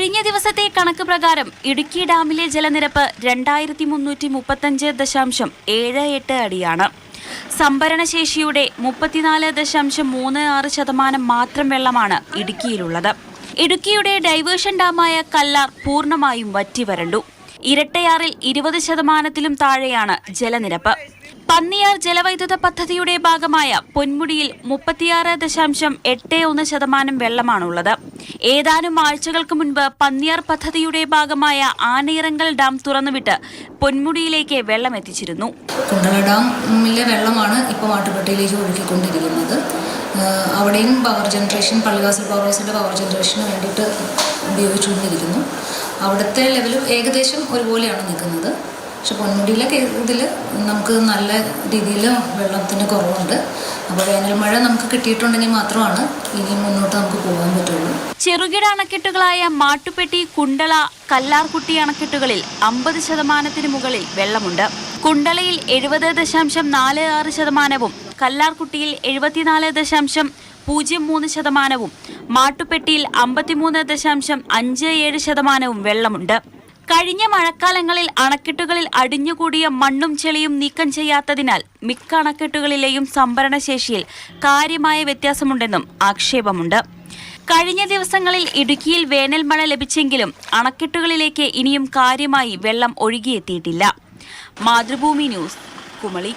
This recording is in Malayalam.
കഴിഞ്ഞ ദിവസത്തെ കണക്ക് പ്രകാരം ഇടുക്കി ഡാമിലെ ജലനിരപ്പ് രണ്ടായിരത്തി മുന്നൂറ്റി മുപ്പത്തഞ്ച് ദശാംശം ഏഴ് എട്ട് അടിയാണ്. സംഭരണശേഷിയുടെ മുപ്പത്തിനാല് ദശാംശം മൂന്ന് ആറ് ശതമാനം മാത്രം വെള്ളമാണ് ഇടുക്കിയിലുള്ളത്. ഇടുക്കിയുടെ ഡൈവേർഷൻ ഡാമായ കല്ലാർ പൂർണമായും വറ്റിവരണ്ടു. ഇരട്ടയാറിൽ ഇരുപത് ശതമാനത്തിലും താഴെയാണ് ജലനിരപ്പ്. പന്നിയാർ ജലവൈദ്യുത പദ്ധതിയുടെ ഭാഗമായ പൊന്മുടിയിൽ മുപ്പത്തിയാറ് ദശാംശം എട്ട് ഒന്ന് ശതമാനം വെള്ളമാണുള്ളത്. ഏതാനും ആഴ്ചകൾക്ക് മുൻപ് പന്നിയാർ പദ്ധതിയുടെ ഭാഗമായ ആനയിറങ്കൽ ഡാം തുറന്നുവിട്ട് പൊന്മുടിയിലേക്ക് വെള്ളം എത്തിച്ചിരുന്നു. കുണ്ടള ഡാമിലെ വെള്ളമാണ് ഇപ്പോൾ മാട്ടുപെട്ടിയിലേക്ക് ഒഴുകിക്കൊണ്ടിരിക്കുന്നത്. അവിടെയും പവർ ജനറേഷൻ പള്ളിവാസൽ പവർ ഹൗസിന്റെ പവർ ജനറേഷന് വേണ്ടിയിട്ട് ഉപയോഗിച്ചുകൊണ്ടിരിക്കുന്നു. അവിടുത്തെ ലെവലും ഏകദേശം ഒരുപോലെയാണ് നിൽക്കുന്നത്. പക്ഷെ പൊന്മുടിയിലെ ഇതിൽ നമുക്ക് നല്ല രീതിയിൽ വെള്ളത്തിന് കുറവുണ്ട്. അപ്പോൾ വേനൽ മഴ നമുക്ക് കിട്ടിയിട്ടുണ്ടെങ്കിൽ മാത്രമാണ് ഇനി മുന്നോട്ട് നമുക്ക് പോകാൻ പറ്റുള്ളൂ. ചെറുകിട അണക്കെട്ടുകളായ മാട്ടുപെട്ടി കുണ്ടള കല്ലാർകുട്ടി അണക്കെട്ടുകളിൽ അമ്പത് ശതമാനത്തിന് മുകളിൽ വെള്ളമുണ്ട്. കുണ്ടളയിൽ എഴുപത് ദശാംശം നാല് ആറ് ശതമാനവും കല്ലാർകുട്ടിയിൽ എഴുപത്തിനാല് ദശാംശം പൂജ്യം മൂന്ന് ശതമാനവും മാട്ടുപെട്ടിയിൽ അമ്പത്തിമൂന്ന് ദശാംശം അഞ്ച് ഏഴ് ശതമാനവും വെള്ളമുണ്ട്. കഴിഞ്ഞ മഴക്കാലങ്ങളിൽ അണക്കെട്ടുകളിൽ അടിഞ്ഞുകൂടിയ മണ്ണും ചെളിയും നീക്കം ചെയ്യാത്തതിനാൽ മിക്ക അണക്കെട്ടുകളിലെയും സംഭരണശേഷിയിൽ കാര്യമായ വ്യത്യാസമുണ്ടെന്നും ആക്ഷേപമുണ്ട്. കഴിഞ്ഞ ദിവസങ്ങളിൽ ഇടുക്കിയിൽ വേനൽ മഴ ലഭിച്ചെങ്കിലും അണക്കെട്ടുകളിലേക്ക് ഇനിയും കാര്യമായി വെള്ളം ഒഴുകിയെത്തിയിട്ടില്ല. മാതൃഭൂമി ന്യൂസ് കുമളി.